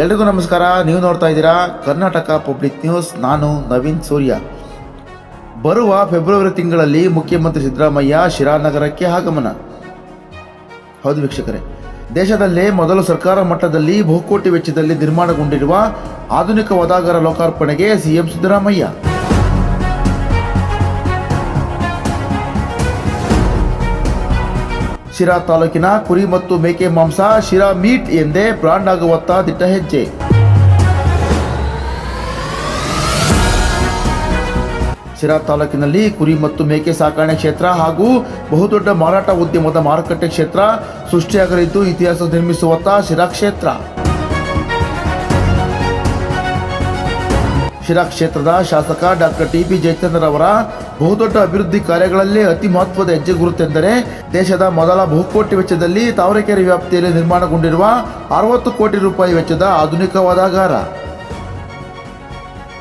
ಎಲ್ರಿಗೂ ನಮಸ್ಕಾರ. ನೀವು ನೋಡ್ತಾ ಇದ್ದೀರಾ ಕರ್ನಾಟಕ ಪಬ್ಲಿಕ್ ನ್ಯೂಸ್. ನಾನು ನವೀನ್ ಸೂರ್ಯ. ಬರುವ ಫೆಬ್ರವರಿ ತಿಂಗಳಲ್ಲಿ ಮುಖ್ಯಮಂತ್ರಿ ಸಿದ್ದರಾಮಯ್ಯ ಶಿರಾನಗರಕ್ಕೆ ಆಗಮನ. ಹೌದು ವೀಕ್ಷಕರೇ. ದೇಶದಲ್ಲೇ ಮೊದಲು ಸರ್ಕಾರ ಮಟ್ಟದಲ್ಲಿ ಬಹುಕೋಟಿ ವೆಚ್ಚದಲ್ಲಿ ನಿರ್ಮಾಣಗೊಂಡಿರುವ ಆಧುನಿಕ ವದಾಗರ ಲೋಕಾರ್ಪಣೆಗೆ ಸಿಎಂ ಸಿದ್ದರಾಮಯ್ಯ. ಶಿರಾ ತಾಲೂಕಿನ ಕುರಿ ಮತ್ತು ಮೇಕೆ ಮಾಂಸ ಶಿರಾ ಮೀಟ್ ಎಂದೇ ಬ್ರಾಂಡ್ ಆಗುವತ್ತ ದಿಟ್ಟ ಹೆಜ್ಜೆ. ಶಿರಾ ತಾಲೂಕಿನಲ್ಲಿ ಕುರಿ ಮತ್ತು ಮೇಕೆ ಸಾಕಣೆ ಕ್ಷೇತ್ರ ಹಾಗೂ ಬಹುದೊಡ್ಡ ಮಾರಾಟ ಉದ್ಯಮದ ಮಾರುಕಟ್ಟೆ ಕ್ಷೇತ್ರ ಸೃಷ್ಟಿಯಾಗಲಿದ್ದು ಇತಿಹಾಸ ನಿರ್ಮಿಸುವತ್ತ ಶಿರಾ ಕ್ಷೇತ್ರ. ಶಿರಾ ಕ್ಷೇತ್ರದ ಶಾಸಕ ಡಾಕ್ಟರ್ ಟಿ ಪಿ ಜಯಚಂದ್ರ ಅವರ ಬಹುದೊಡ್ಡ ಅಭಿವೃದ್ಧಿ ಕಾರ್ಯಗಳಲ್ಲಿ ಅತಿ ಮಹತ್ವದ ಹೆಜ್ಜೆ ಗುರುತೆಂದರೆ ದೇಶದ ಮೊದಲ ಬಹುಕೋಟಿ ವೆಚ್ಚದಲ್ಲಿ ತಾವರೆಕೆರೆ ವ್ಯಾಪ್ತಿಯಲ್ಲಿ ನಿರ್ಮಾಣಗೊಂಡಿರುವ ಅರವತ್ತು ಕೋಟಿ ರೂಪಾಯಿ ವೆಚ್ಚದ ಆಧುನಿಕ ವದಾಗಾರ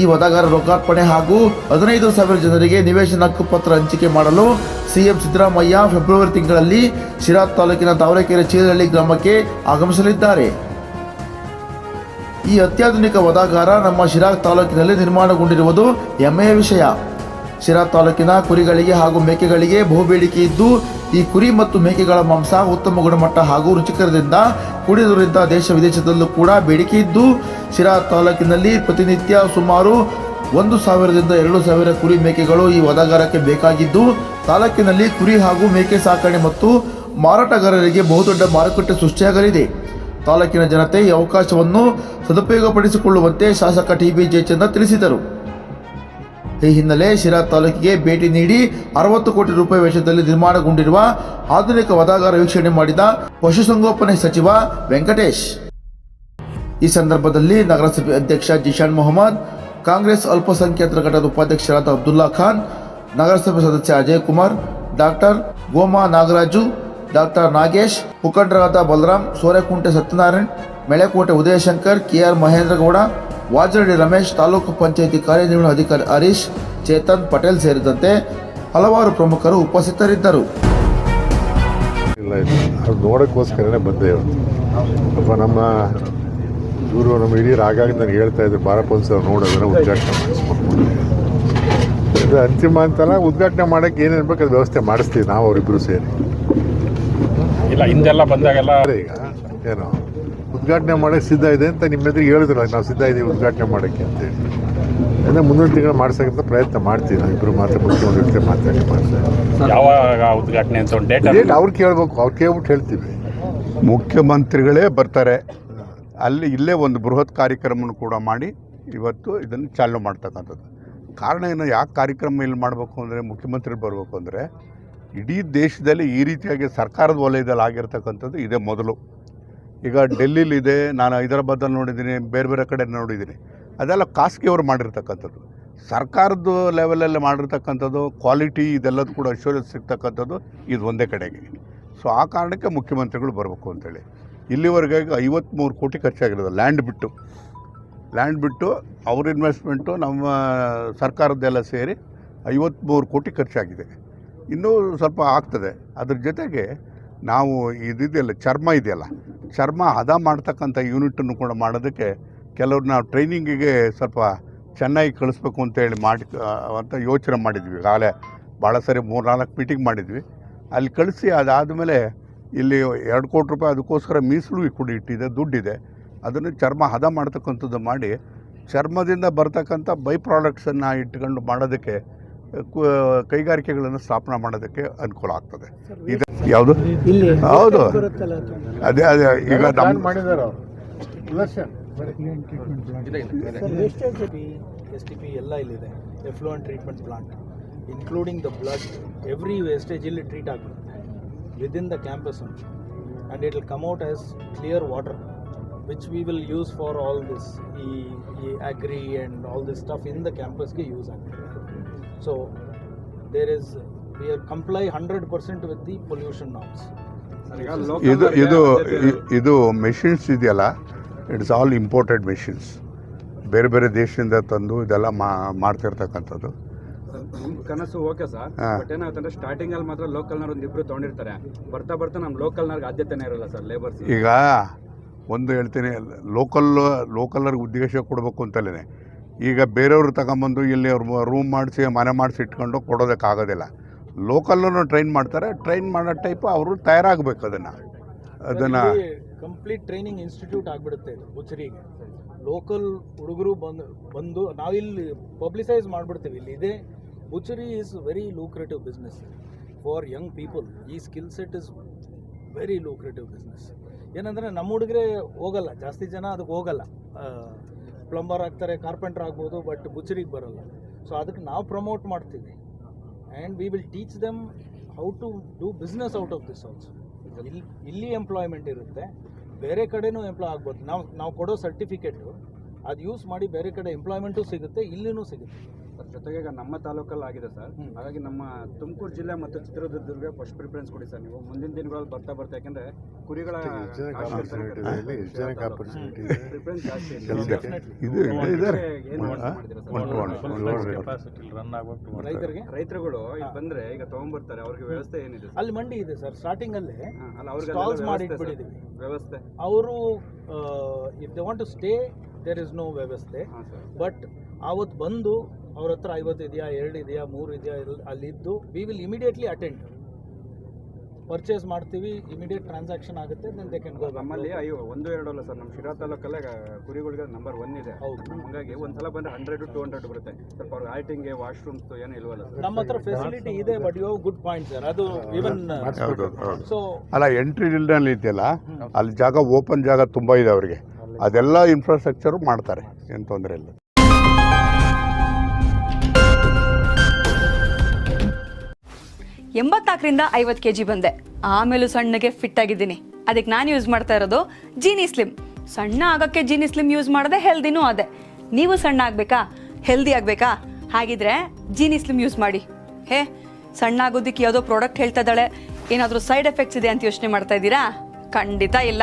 ಈ ವದಾಗಾರ ಲೋಕಾರ್ಪಣೆ ಹಾಗೂ ಹದಿನೈದು ಸಾವಿರ ಜನರಿಗೆ ನಿವೇಶನ ಹಕ್ಕುಪತ್ರ ಹಂಚಿಕೆ ಮಾಡಲು ಸಿಎಂ ಸಿದ್ದರಾಮಯ್ಯ ಫೆಬ್ರವರಿ ತಿಂಗಳಲ್ಲಿ ಶಿರಾ ತಾಲೂಕಿನ ತಾವರೆಕೆರೆ ಚೀರಹಳ್ಳಿ ಗ್ರಾಮಕ್ಕೆ ಆಗಮಿಸಲಿದ್ದಾರೆ. ಈ ಅತ್ಯಾಧುನಿಕ ವಧಾಗಾರ ನಮ್ಮ ಶಿರಾ ತಾಲೂಕಿನಲ್ಲಿ ನಿರ್ಮಾಣಗೊಂಡಿರುವುದು ಹೆಮ್ಮೆಯ ವಿಷಯ. ಶಿರಾ ತಾಲೂಕಿನ ಕುರಿಗಳಿಗೆ ಹಾಗೂ ಮೇಕೆಗಳಿಗೆ ಬಹುಬೇಡಿಕೆ ಇದ್ದು, ಈ ಕುರಿ ಮತ್ತು ಮೇಕೆಗಳ ಮಾಂಸ ಉತ್ತಮ ಗುಣಮಟ್ಟ ಹಾಗೂ ರುಚಿಕರದಿಂದ ಕುಡಿದುರಿದ್ದ ದೇಶ ವಿದೇಶದಲ್ಲೂ ಕೂಡ ಬೇಡಿಕೆ ಇದ್ದು ಶಿರಾ ತಾಲೂಕಿನಲ್ಲಿ ಪ್ರತಿನಿತ್ಯ ಸುಮಾರು ಒಂದು ಸಾವಿರದಿಂದ ಎರಡು ಸಾವಿರ ಕುರಿ ಮೇಕೆಗಳು ಈ ವದಾಗಾರಕ್ಕೆ ಬೇಕಾಗಿದ್ದು, ತಾಲೂಕಿನಲ್ಲಿ ಕುರಿ ಹಾಗೂ ಮೇಕೆ ಸಾಕಣೆ ಮತ್ತು ಮಾರಾಟಗಾರರಿಗೆ ಬಹುದೊಡ್ಡ ಮಾರುಕಟ್ಟೆ ಸೃಷ್ಟಿಯಾಗಲಿದೆ. ತಾಲೂಕಿನ ಜನತೆ ಈ ಅವಕಾಶವನ್ನು ಸದುಪಯೋಗಪಡಿಸಿಕೊಳ್ಳುವಂತೆ ಶಾಸಕ ಟಿ ಬಿ ಜಯಚಂದ್ರ ತಿಳಿಸಿದರು. ಈ ಹಿನ್ನೆಲೆ ಶಿರಾ ತಾಲೂಕಿಗೆ ಭೇಟಿ ನೀಡಿ ಅರವತ್ತು ಕೋಟಿ ರೂಪಾಯಿ ವೆಚ್ಚದಲ್ಲಿ ನಿರ್ಮಾಣಗೊಂಡಿರುವ ಆಧುನಿಕ ವದಾಗಾರ ವೀಕ್ಷಣೆ ಮಾಡಿದ ಪಶುಸಂಗೋಪನೆ ಸಚಿವ ವೆಂಕಟೇಶ್. ಈ ಸಂದರ್ಭದಲ್ಲಿ ನಗರಸಭೆ ಅಧ್ಯಕ್ಷ ಜಿಶಾನ್ ಮೊಹಮ್ಮದ್, ಕಾಂಗ್ರೆಸ್ ಅಲ್ಪಸಂಖ್ಯಾತರ ಘಟಕದ ಉಪಾಧ್ಯಕ್ಷರಾದ ಅಬ್ದುಲ್ಲಾ ಖಾನ್, ನಗರಸಭೆ ಸದಸ್ಯ ಅಜಯ್ ಕುಮಾರ್, ಡಾಕ್ಟರ್ ಗೋಮಾ ನಾಗರಾಜು ಡಾಕ್ಟರ್ ನಾಗೇಶ್, ಮುಖಂಡರಾದ ಬಲರಾಮ್ ಸೋರೆಕುಂಟೆ ಸತ್ಯನಾರಾಯಣ್, ಮೆಳೆಕೋಟೆ ಉದಯಶಂಕರ್, ಕೆಆರ್ ಮಹೇಂದ್ರಗೌಡ ವಾಜರಡಿ ರಮೇಶ್, ತಾಲೂಕು ಪಂಚಾಯಿತಿ ಕಾರ್ಯನಿರ್ವಹಣಾಧಿಕಾರಿ ಹರೀಶ್, ಚೇತನ್ ಪಟೇಲ್ ಸೇರಿದಂತೆ ಹಲವಾರು ಪ್ರಮುಖರು ಉಪಸ್ಥಿತರಿದ್ದರು. ನೋಡೋಕ್ಕೋಸ್ಕರನೇ ಬಂದೆ ನಮ್ಮ ಇವರು ನಮ್ಮ ಹಿರಿಯರು ಆಗಾಗ ನನಗೆ ಹೇಳ್ತಾ ಇದ್ದೆ ಬಾರಪ್ಪ ಸರ್ ನೋಡೋದನ್ನು ಉದ್ಘಾಟನೆ ಇದು ಅಂತಿಮ ಅಂತಲ್ಲ, ಉದ್ಘಾಟನೆ ಮಾಡೋಕ್ಕೆ ಏನೇನು ಬೇಕು ಅದು ವ್ಯವಸ್ಥೆ ಮಾಡಿಸ್ತೀವಿ ನಾವು ಅವರಿಬ್ಬರು ಸೇರಿ. ಇಲ್ಲ ಹಿಂದೆಲ್ಲ ಬಂದಾಗೆಲ್ಲ ಅದೇ ಈಗ ಏನು ಉದ್ಘಾಟನೆ ಮಾಡೋಕ್ಕೆ ಸಿದ್ಧ ಇದೆ ಅಂತ ನಿಮ್ಮ ಎದುರಿಗೆ ಹೇಳಿದ್ರು ನಾವು ಸಿದ್ಧ ಇದ್ದೀವಿ ಉದ್ಘಾಟನೆ ಮಾಡೋಕ್ಕೆ ಅಂತೇಳಿ ಅಂದರೆ ಮುಂದಿನ ತಿಂಗಳು ಮಾಡ್ಸೋಕ್ಕಂತ ಪ್ರಯತ್ನ ಮಾಡ್ತೀವಿ ನಾವು ಇಬ್ಬರು ಮಾತ್ರ ಮುಖ್ಯಮಂತ್ರಿ ಜೊತೆ ಮಾತಾಡಿ ಮಾಡ್ತೀವಿ ಯಾವಾಗ ಉದ್ಘಾಟನೆ ಅಂತ ಒಂದು ಡೇಟ್ ಡೇಟ್ ಅವ್ರು ಕೇಳಬೇಕು ಅವ್ರು ಕೇಳ್ಬಿಟ್ಟು ಹೇಳ್ತೀವಿ. ಮುಖ್ಯಮಂತ್ರಿಗಳೇ ಬರ್ತಾರೆ. ಅಲ್ಲಿ ಇಲ್ಲೇ ಒಂದು ಬೃಹತ್ ಕಾರ್ಯಕ್ರಮವನ್ನು ಕೂಡ ಮಾಡಿ ಇವತ್ತು ಇದನ್ನು ಚಾಲನೆ ಮಾಡ್ತಕ್ಕಂಥದ್ದು. ಕಾರಣ ಏನು ಯಾಕೆ ಕಾರ್ಯಕ್ರಮ ಇಲ್ಲಿ ಮಾಡಬೇಕು ಅಂದರೆ ಮುಖ್ಯಮಂತ್ರಿ ಬರಬೇಕು ಅಂದರೆ ಇಡೀ ದೇಶದಲ್ಲಿ ಈ ರೀತಿಯಾಗಿ ಸರ್ಕಾರದ ವಲಯದಲ್ಲಿ ಆಗಿರ್ತಕ್ಕಂಥದ್ದು ಇದೇ ಮೊದಲು. ಈಗ ಡೆಲ್ಲಿಲಿದೆ, ನಾನು ಹೈದರಾಬಾದಲ್ಲಿ ನೋಡಿದ್ದೀನಿ, ಬೇರೆ ಬೇರೆ ಕಡೆ ನೋಡಿದ್ದೀನಿ. ಅದೆಲ್ಲ ಖಾಸಗಿಯವರು ಮಾಡಿರ್ತಕ್ಕಂಥದ್ದು. ಸರ್ಕಾರದ ಲೆವೆಲಲ್ಲಿ ಮಾಡಿರ್ತಕ್ಕಂಥದ್ದು, ಕ್ವಾಲಿಟಿ ಇದೆಲ್ಲದೂ ಕೂಡ ಅಶ್ಯೂರೆನ್ಸ್ ಸಿಗ್ತಕ್ಕಂಥದ್ದು ಇದು ಒಂದೇ ಕಡೆಗೆ. ಸೊ ಆ ಕಾರಣಕ್ಕೆ ಮುಖ್ಯಮಂತ್ರಿಗಳು ಬರಬೇಕು ಅಂತೇಳಿ. ಇಲ್ಲಿವರೆಗೆ ಐವತ್ತ್ಮೂರು ಕೋಟಿ ಖರ್ಚಾಗಿರೋದು ಲ್ಯಾಂಡ್ ಬಿಟ್ಟು. ಲ್ಯಾಂಡ್ ಬಿಟ್ಟು ಅವ್ರ ಇನ್ವೆಸ್ಟ್ಮೆಂಟು ನಮ್ಮ ಸರ್ಕಾರದ್ದೆಲ್ಲ ಸೇರಿ ಐವತ್ತ್ಮೂರು ಕೋಟಿ ಖರ್ಚಾಗಿದೆ. ಇನ್ನೂ ಸ್ವಲ್ಪ ಆಗ್ತದೆ. ಅದ್ರ ಜೊತೆಗೆ ನಾವು ಇದಿದೆಯಲ್ಲ ಚರ್ಮ ಇದೆಯಲ್ಲ, ಚರ್ಮ ಹದ ಮಾಡ್ತಕ್ಕಂಥ ಯೂನಿಟನ್ನು ಕೂಡ ಮಾಡೋದಕ್ಕೆ ಕೆಲವ್ರು ನಾವು ಟ್ರೈನಿಂಗಿಗೆ ಸ್ವಲ್ಪ ಚೆನ್ನಾಗಿ ಕಳಿಸ್ಬೇಕು ಅಂತೇಳಿ ಮಾಡಿ ಅಂತ ಯೋಚನೆ ಮಾಡಿದ್ವಿ. ಆಗಲೇ ಭಾಳ ಸರಿ ಮೂರು ನಾಲ್ಕು ಮೀಟಿಂಗ್ ಮಾಡಿದ್ವಿ. ಅಲ್ಲಿ ಕಳಿಸಿ ಅದಾದಮೇಲೆ ಇಲ್ಲಿ ಎರಡು ಕೋಟಿ ರೂಪಾಯಿ ಅದಕ್ಕೋಸ್ಕರ ಮೀಸಲು ಕೂಡ ಇಟ್ಟಿದೆ, ದುಡ್ಡಿದೆ. ಅದನ್ನು ಚರ್ಮ ಹದ ಮಾಡ್ತಕ್ಕಂಥದ್ದು ಮಾಡಿ, ಚರ್ಮದಿಂದ ಬರ್ತಕ್ಕಂಥ ಬೈ ಪ್ರಾಡಕ್ಟ್ಸನ್ನು ಇಟ್ಕೊಂಡು ಮಾಡೋದಕ್ಕೆ ಕೈಗಾರಿಕೆಗಳನ್ನು ಸ್ಥಾಪನೆ ಮಾಡೋದಕ್ಕೆ ಅನುಕೂಲ ಆಗ್ತದೆ. ಇದು ಯಾವುದು? ಹೌದು. ಅದೇ? ಅದೇ ಈಗ ಎಲ್ಲ ಇಲ್ಲಿದೆ. Effluent treatment plant including the blood every wastage ಇಲ್ಲಿ ಟ್ರೀಟ್ ಆಗುತ್ತೆ. Within the campus and it will come out as clear water which we will use for all this ಈ ಈ agri and all this stuff in the ಕ್ಯಾಂಪಸ್ಗೆ use ಆಗುತ್ತೆ so there is we are comply hundred percent with the pollution norms. ಇದು ಇದು ಇದು machines ಇದೆಯಲ್ಲ it's all imported machines ಬೇರೆ ಬೇರೆ ದೇಶದಿಂದ ತಂದು ಇದೆಲ್ಲ ಮಾ ಮಾಡ್ತಿರ್ತಕ್ಕಂಥದ್ದು. ಕನಸು ಓಕೆ ಸರ್. ಬಟ್ ಏನಾಗುತ್ತೆ ಸ್ಟಾರ್ಟಿಂಗ್ ಅಲ್ಲಿ ಮಾತ್ರ ಲೋಕಲ್ನವ್ರು ಒಂದು ಇಬ್ರು ತಗೊಂಡಿರ್ತಾರೆ. ಬರ್ತಾ ಬರ್ತಾ ನಮ್ಮ ಲೋಕಲ್ನವ್ರಿಗೆ ಆದ್ಯತೆನೇ ಇರಲ್ಲ ಸರ್ ಲೇಬರ್ಸ್ ಈಗ ಒಂದು ಹೇಳ್ತೀನಿ ಲೋಕಲ್ ಲೋಕಲ್ಲರ್ಗೆ ಉದ್ದೇಶ ಕೊಡಬೇಕು ಅಂತಲೇ ಈಗ ಬೇರೆಯವರು ತಗೊಂಬಂದು ಇಲ್ಲಿ ಅವ್ರು ರೂಮ್ ಮಾಡಿಸಿ, ಮನೆ ಮಾಡಿಸಿ ಇಟ್ಕೊಂಡು ಕೊಡೋದಕ್ಕಾಗೋದಿಲ್ಲ. ಲೋಕಲ್ಲೂ ಟ್ರೈನ್ ಮಾಡ್ತಾರೆ ಟ್ರೈನ್ ಮಾಡೋ ಟೈಪ್ ಅವರು ತಯಾರಾಗಬೇಕು ಅದನ್ನು. ಅದನ್ನು ಕಂಪ್ಲೀಟ್ ಟ್ರೈನಿಂಗ್ ಇನ್ಸ್ಟಿಟ್ಯೂಟ್ ಆಗಿಬಿಡುತ್ತೆ ಇದು ಬುಚ್ಚರಿಗೆ ಲೋಕಲ್ ಹುಡುಗರು ಬಂದು ಬಂದು, ನಾವಿಲ್ಲಿ ಪಬ್ಲಿಸೈಸ್ ಮಾಡಿಬಿಡ್ತೀವಿ. ಇಲ್ಲಿ ಇದೇ butchery is very lucrative business for young people ಈ skill set is very lucrative business ಏನಂದರೆ, ನಮ್ಮ ಹುಡುಗರೇ ಹೋಗಲ್ಲ, ಜಾಸ್ತಿ ಜನ ಅದಕ್ಕೆ ಹೋಗಲ್ಲ. ಪ್ಲಂಬರ್ ಆಗ್ತಾರೆ ಕಾರ್ಪೆಂಟರ್ ಆಗ್ಬೋದು ಬಟ್ ಬುಚ್ಚರಿಗೆ ಬರಲ್ಲ. ಸೊ ಅದಕ್ಕೆ ನಾವು ಪ್ರಮೋಟ್ ಮಾಡ್ತೀವಿ. And we will teach them how to do business out of this also ಇಲ್ಲಿ ಇಲ್ಲಿ ಎಂಪ್ಲಾಯ್ಮೆಂಟ್ ಇರುತ್ತೆ. ಬೇರೆ ಕಡೆನೂ ಎಂಪ್ಲಾಯ್ ಆಗ್ಬೋದು. ನಾವು ನಾವು ಕೊಡೋ ಸರ್ಟಿಫಿಕೇಟು ಅದು ಯೂಸ್ ಮಾಡಿ ಬೇರೆ ಕಡೆ ಎಂಪ್ಲಾಯ್ಮೆಂಟು ಸಿಗುತ್ತೆ, ಇಲ್ಲಿನೂ ಸಿಗುತ್ತೆ. ಸರ್ ಜೊತೆಗೆ ಈಗ ನಮ್ಮ ತಾಲೂಕಲ್ಲಿ ಆಗಿದೆ ಸರ್. ಹಾಗಾಗಿ ನಮ್ಮ ತುಮಕೂರು ಜಿಲ್ಲೆ ಮತ್ತು ಚಿತ್ರದುರ್ಗ ಫಸ್ಟ್ ಪ್ರಿಫರೆನ್ಸ್ ಕೊಡಿ ಸರ್ ನೀವು. ಮುಂದಿನ ದಿನಗಳಲ್ಲಿ ಬರ್ತಾ ಬರ್ತಾ ಯಾಕಂದ್ರೆ ಕುರಿಗಳ ಪ್ರಿಫರೆನ್ಸ್ ಜಾಸ್ತಿ ರೈತರಿಗೆ? ರೈತರುಗಳು ಇಲ್ಲಿ ಬಂದ್ರೆ ಈಗ ತಗೊಂಡ್ಬರ್ತಾರೆ ಅವ್ರಿಗೆ ವ್ಯವಸ್ಥೆ ಏನಿದೆ? ಅಲ್ಲಿ ಮಂಡಿ ಇದೆ ಸರ್ ಸ್ಟಾರ್ಟಿಂಗಲ್ಲೇ ಅಲ್ಲಿ ಅವ್ರಿಗೆ ವ್ಯವಸ್ಥೆ ಅವರು if they want to stay there is no ವ್ಯವಸ್ಥೆ. ಬಟ್ ಆವತ್ತು ಬಂದು ಅವ್ರ ಹತ್ರ ಐವತ್ತು ಇದೆಯಾ ಎರಡು ಇದೆಯಾ ಮೂರು ಇದೆಯಾ ಅಲ್ಲಿ ಅಲ್ಲಿದ್ದು we will immediately attend purchase ಮಾಡ್ತೀವಿ ಇಮಿಡಿಯೇಟ್ ಟ್ರಾನ್ಸಾಕ್ಷನ್ ಆಗುತ್ತೆ ದೆನ್ ದೇ ಕ್ಯಾನ್ ಗೋ ನಮ್ಮಲ್ಲಿ ಅಯ್ಯೋ ಒಂದು ಎರಡು ಅಲ್ಲ ಸರ್ ನಮ್ಮ ಶಿರಾ ತಾಲೂಕಲ್ಲೇ ಕುರಿಗಳಿಗೆ ನಂಬರ್ ಒನ್ ಇದೆ. ಹೌದು. ಹಾಗಾಗಿ ಒಂದ್ಸಲ ಬಂದ್ರೆ ಹಂಡ್ರೆಡ್ ಟು ಹಂಡ್ರೆಡ್ ಬರುತ್ತೆ. ಸ್ವಲ್ಪ ಅವ್ರಿಗೆ ಆಲ್ಟಿಂಗ್ಗೆ ವಾಶ್ರೂಮ್ಸ್ ಏನು ಇಲ್ವಲ್ಲ ನಮ್ಮ ಹತ್ರ ಫೆಸಿಲಿಟಿ ಇದೆ but you good point sir ಅದು ಇವನ್ ಹೌದು. ಹೌದು ಸೊ ಅಲ್ಲ ಎಂಟ್ರಿ ಇಲ್ದಲ್ಲಿ ಇದೆಯಲ್ಲ ಅಲ್ಲಿ ಜಾಗ ಓಪನ್ ಜಾಗ ತುಂಬ ಇದೆ ಅವರಿಗೆ. ಅದೆಲ್ಲ ಇನ್ಫ್ರಾಸ್ಟ್ರಕ್ಚರು ಮಾಡ್ತಾರೆ. ಏನು ತೊಂದರೆ ಇಲ್ಲ. ಎಂಬತ್ನಾಲ್ಕರಿಂದ ಐವತ್ತು ಕೆ ಜಿ ಬಂದೆ. ಆಮೇಲೂ ಸಣ್ಣಗೆ ಫಿಟ್ ಆಗಿದ್ದೀನಿ. ಅದಕ್ಕೆ ನಾನು ಯೂಸ್ ಮಾಡ್ತಾ ಇರೋದು ಜೀನಿ ಸ್ಲಿಮ್ ಸಣ್ಣ ಆಗೋಕ್ಕೆ ಜೀನಿ ಸ್ಲಿಮ್ ಯೂಸ್ ಮಾಡಿದೆ ಹೆಲ್ದಿನೂ ಅದೇ. ನೀವು ಸಣ್ಣ ಆಗಬೇಕಾ? ಹೆಲ್ದಿ ಆಗಬೇಕಾ? ಹಾಗಿದ್ರೆ ಜೀನಿ ಸ್ಲಿಮ್ ಯೂಸ್ ಮಾಡಿ. ಹೇ, ಸಣ್ಣ ಆಗೋದಕ್ಕೆ ಯಾವುದೋ ಪ್ರಾಡಕ್ಟ್ ಹೇಳ್ತಾ ಇದ್ದಾಳೆ. ಏನಾದರೂ ಸೈಡ್ ಎಫೆಕ್ಟ್ಸ್ ಇದೆ ಅಂತ ಯೋಚನೆ ಮಾಡ್ತಾ ಇದ್ದೀರಾ? ಖಂಡಿತ ಇಲ್ಲ.